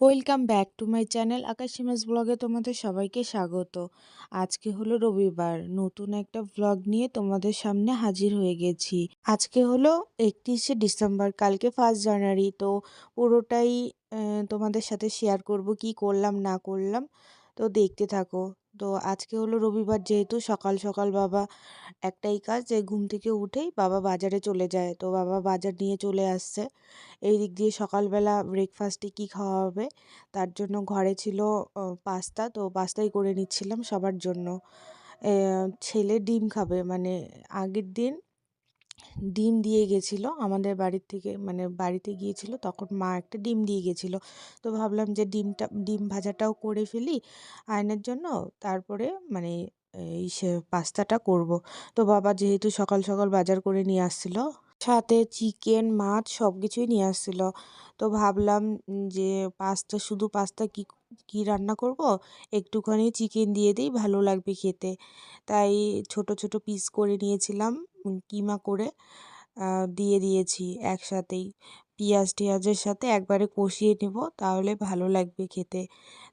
Welcome back to my channel Akash মাস ব্লগে তোমাদের সবাইকে স্বাগত। আজকে হলো রবিবার, নতুন একটা ব্লগ নিয়ে তোমাদের সামনে হাজির হয়ে গেছি। আজকে হলো একত্রিশে ডিসেম্বর, কালকে ফার্স্ট জানুয়ারি, তো পুরোটাই তোমাদের সাথে শেয়ার করব কি করলাম, না করলাম। তো দেখতে থাকো। তো আজকে হলো রবিবার যেহেতু সকাল সকাল বাবা একটাই কাজ যে ঘুম থেকে উঠেই বাবা বাজারে চলে যায়। তো বাবা বাজার নিয়ে চলে আসছে। এই দিক দিয়ে সকালবেলা ব্রেকফাস্টে কি খাওয়া হবে? তার জন্য ঘরে ছিল পাস্তা। তো পাস্তাই করে নিচ্ছিলাম সবার জন্য। ছেলে ডিম খাবে। মানে আগের দিন ডিম দিয়ে গেছিল। আমাদের বাড়ির থেকে মানে বাড়িতে গিয়েছিল, তখন মা একটা ডিম দিয়ে গেছিল। তো ভাবলাম যে ডিমটা, ডিম ভাজাটাও করে ফেলি, আয়নের জন্য। তারপরে মানে এই সে পাস্তাটা করব। তো বাবা যেহেতু সকাল সকাল বাজার করে নিয়ে আসছিল, সাথে চিকেন, মাছ সব কিছুই নিয়ে আসছিল। তো ভাবলাম যে পাস্তা, শুধু পাস্তা কি, কী রান্না করব? একটুখানি চিকেন দিয়ে দিই, ভালো লাগবে খেতে। তাই ছোট ছোট পিস করে নিয়েছিলাম। কিমা করে দিয়ে দিয়েছি একসাথেই। পেঁয়াজ টেয়াজের সাথে একবারে কষিয়ে নেব, তাহলে ভালো লাগবে খেতে।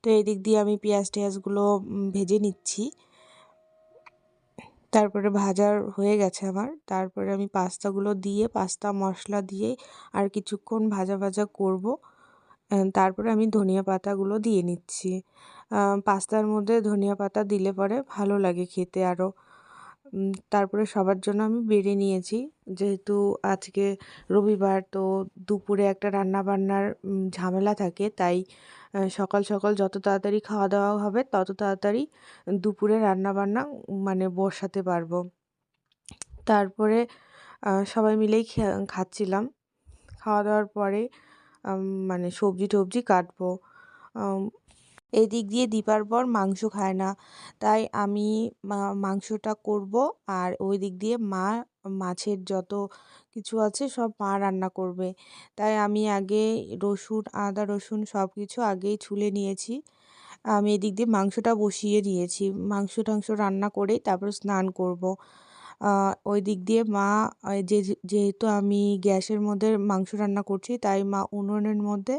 তো এদিক দিয়ে আমি পেঁয়াজ টেয়াজগুলো ভেজে নিচ্ছি। তারপরে ভাজার হয়ে গেছে আমার। তারপরে আমি পাস্তাগুলো দিয়ে, পাস্তা, মশলা দিয়ে আর কিছুক্ষণ ভাজা ভাজা করব। তারপরে আমি ধনিয়া পাতাগুলো দিয়ে নিচ্ছি। পাস্তার মধ্যে ধনিয়া পাতা দিলে পরে ভালো লাগে খেতে আরও। তারপরে সবার জন্য আমি বেড়ে নিয়েছি। যেহেতু আজকে রবিবার, তো দুপুরে একটা রান্না বান্নার ঝামেলা থাকে, তাই সকাল সকাল যত তাড়াতাড়ি খাওয়া দাওয়া হবে, তত তাড়াতাড়ি দুপুরে রান্না বান্না মানে বসাতে পারব। তারপরে সবাই মিলেই খাচ্ছিলাম। খাওয়া দাওয়ার পরে মানে সবজি টবজি কাটবো এই দিক দিয়ে দীপার পর মাংস খায় না। তাই আমি মাংসটা করব আর ওই দিক দিয়ে মা, মাছের যত কিছু আছে সব মা রান্না করবে। তাই আমি আগে রসুন, আদা রসুন সব কিছু আগেই ছুলে নিয়েছি। আমি এদিক দিয়ে মাংসটা বসিয়ে দিয়েছি মাংস টাংস রান্না করেই তারপর স্নান করব। ওই দিক দিয়ে মা যে, যেহেতু আমি গ্যাসের মধ্যে মাংস রান্না করছি, তাই মা উনুনের মধ্যে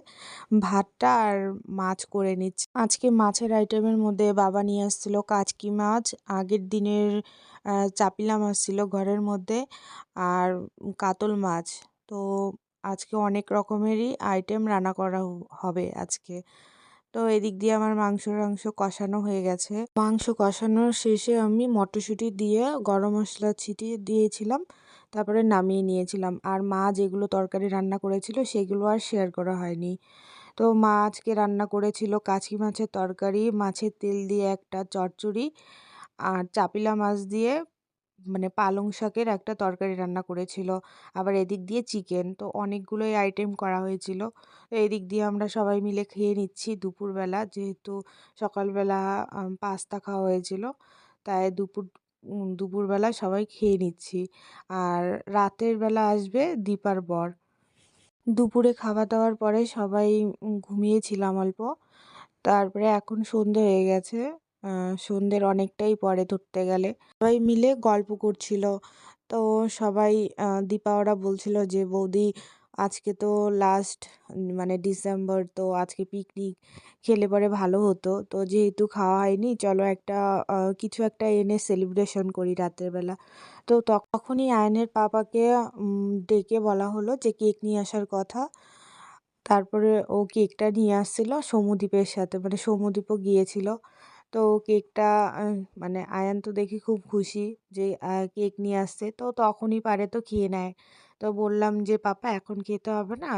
ভাতটা আর মাছ করে নিচ্ছে। আজকে মাছের আইটেমের মধ্যে বাবা নিয়ে আসছিল কাচকি মাছ, আগের দিনের চাপিলা মাছ ছিল ঘরের মধ্যে, আর কাতল মাছ। তো আজকে অনেক রকমেরই আইটেম রান্না করা হবে আজকে। তো এদিক দিয়ে আমার মাংস টাংস কষানো হয়ে গেছে। মাংস কষানোর শেষে আমি মটরশুঁটি দিয়ে গরম মশলা ছিটিয়ে দিয়েছিলাম, তারপরে নামিয়ে নিয়েছিলাম। আর মা যেগুলো তরকারি রান্না করেছিল সেগুলো আর শেয়ার করা হয়নি। তো মা আজকে রান্না করেছিল কাছি মাছের তরকারি, মাছের তেল দিয়ে একটা চচ্চড়ি, আর চাপিলা মাছ দিয়ে মানে পালং শাকের একটা তরকারি রান্না করেছিল। আবার এদিক দিয়ে চিকেন। তো অনেকগুলোই আইটেম করা হয়েছিল। এদিক দিয়ে আমরা সবাই মিলে খেয়ে নিচ্ছি দুপুরবেলা। যেহেতু সকালবেলা পাস্তা খাওয়া হয়েছিল, তাই দুপুর দুপুরবেলা সবাই খেয়ে নিচ্ছি। আর রাতের বেলা আসবে দীপার বর। দুপুরে খাওয়া দাওয়ার পরে সবাই ঘুমিয়েছিলাম অল্প। তারপরে এখন সন্ধে হয়ে গেছে। সন্ধ্যের অনেকটাই পরে ধরতে গেলে। সবাই মিলে গল্প করছিল। তো সবাই দীপা ওরা বলছিল যে, বৌদি, আজকে তো লাস্ট মানে ডিসেম্বর, তো আজকে পিকনিক খেলে পরে ভালো হতো। তো যেহেতু খাওয়া হয়নি, চলো একটা কিছু একটা এনে সেলিব্রেশন করি রাতের বেলা। তো তখনই আয়নের পাপাকে ডেকে বলা হলো যে, কেক নিয়ে আসার কথা। তারপরে ও কেকটা নিয়ে আসছিল সমুদ্বীপের সাথে মানে সমুদ্বীপও গিয়েছিল। তো কেকটা মানে আয়ান তো দেখি খুব খুশি যে কেক নিয়ে আসছে। তো তখনই পারে তো খেয়ে নেয়। তো বললাম যে, পাপা, এখন খেতে হবে না।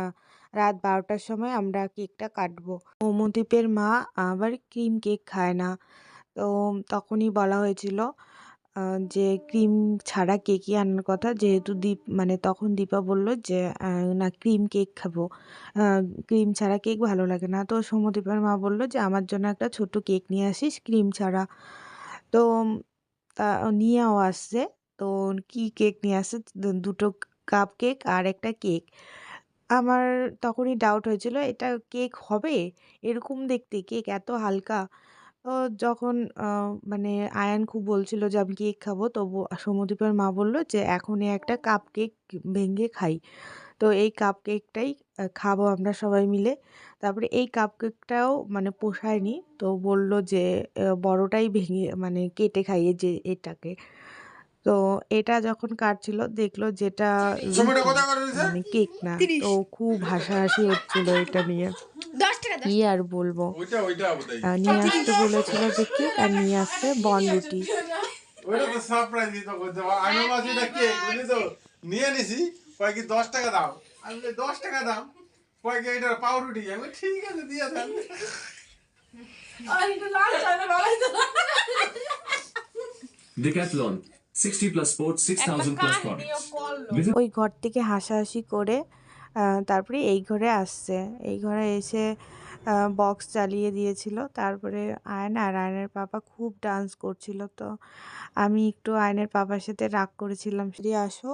রাত বারোটার সময় আমরা কেকটা কাটবো। মোমোদ্বীপের মা আবার ক্রিম কেক খায় না। তো তখনই বলা হয়েছিল যে ক্রিম ছাড়া কেকই আনার কথা, যেহেতু দীপ মানে তখন দীপা বলল যে না, ক্রিম কেক খাব। ক্রিম ছাড়া কেক ভালো লাগে না। তো সমদীপার মা বলল যে, আমার জন্য একটা ছোট কেক নিয়ে আসিস, ক্রিম ছাড়া। তো তা নিয়েও আসছে। তো কি কেক নিয়ে আসছে? দুটো কাপ কেক আর একটা কেক। আমার তখনই ডাউট হয়েছিল, এটা কেক হবে? এরকম দেখতে, কেক এত হালকা। তো যখন মানে আয়ান খুব বলছিল যে আমি কেক খাব। তবু সমদ্বীপের মা বলল যে এখনই একটা কাপ কেক ভেঙে খাই। তো এই কাপ কেকটাই খাব আমরা সবাই মিলে। তারপরে এই কাপ কেকটাও মানে পোষায়নি। তো বলল যে বড়টাই ভেঙে মানে কেটে খাইয়ে যে এটাকে। তো এটা যখন কাটছিল দেখল যেটা মানে কেক না। তো খুব হাসাহাসি হচ্ছিল এটা নিয়ে। কি আর বলব। নিয়ে আসতে বলেছিল যে কেক আর নিয়ে আসতে বনরুটি কে বুঝলি তো? নিয়ে নিছি কয় কি দশ টাকা দাও? আমি দশ টাকা দাম কয় কি এটা পাউরুটি? আমি ঠিক আছে দিয়ে দেন। Decathlon 60 plus sports 6000 plus ওই ঘর থেকে হাসাহাসি করে তারপরে এই ঘরে আসছে। এই ঘরে এসে বক্স চালিয়ে দিয়েছিল। তারপরে আয়না আর আয়নের পাপা খুব ডান্স করছিল তো। আমি একটু আয়নের পাপার সাথে রাগ করেছিলাম। সেটি আসো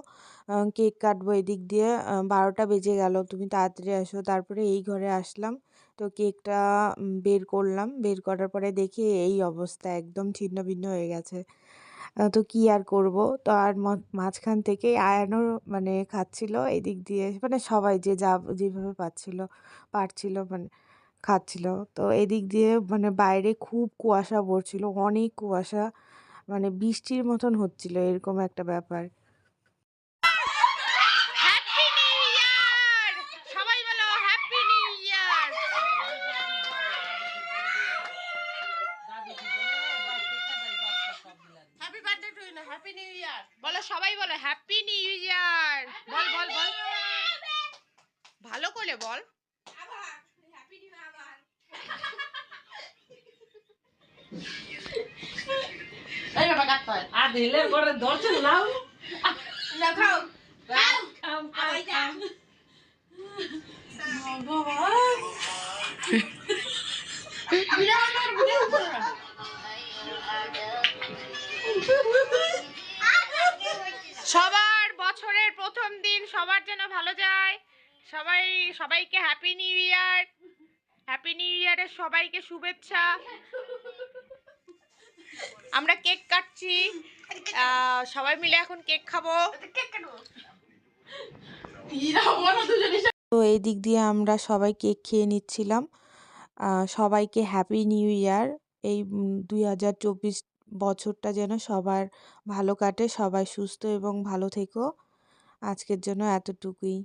কেক কাটবো এদিক দিয়ে। বারোটা বেজে গেল, তুমি তাড়াতাড়ি আসো। তারপরে এই ঘরে আসলাম। তো কেকটা বের করলাম। বের করার পরে দেখি এই অবস্থা একদম ছিন্ন ভিন্ন হয়ে গেছে। তো কি আর করব? তো আর মাঝখান থেকে আয়ানও মানে খাচ্ছিল, এদিক দিয়ে মানে সবাই যে যা যেভাবে পাচ্ছিল পারছিল মানে খাচ্ছিল। তো এদিক দিয়ে মানে বাইরে খুব কুয়াশা পড়ছিল, অনেক কুয়াশা মানে বৃষ্টির মতন হচ্ছিল, এরকম একটা ব্যাপার হ্যাপি নিউ ইয়ার সবাই বলো happy new year happy birthday to you happy new year বলো সবাই বলো হ্যাপি নিউ ইয়ার বল বল বল। ভালো করে বল। আর দিলে করে ধরছে লাউ না খাও। কাম কাম সবাই, সবাইকে happy new year happy new ইয়ারের সবাইকে শুভেচ্ছা। আমরা কেক কাটছি। সবাই মিলে এখন কেক খাব। তো এই দিক দিয়ে আমরা সবাই কেক খেয়ে নিচ্ছিলাম। সবাইকে হ্যাপি নিউ ইয়ার এই দুই হাজার চব্বিশ বছরটা যেন সবার ভালো কাটে, সবাই সুস্থ এবং ভালো থেকো। আজকের জন্য এতটুকুই।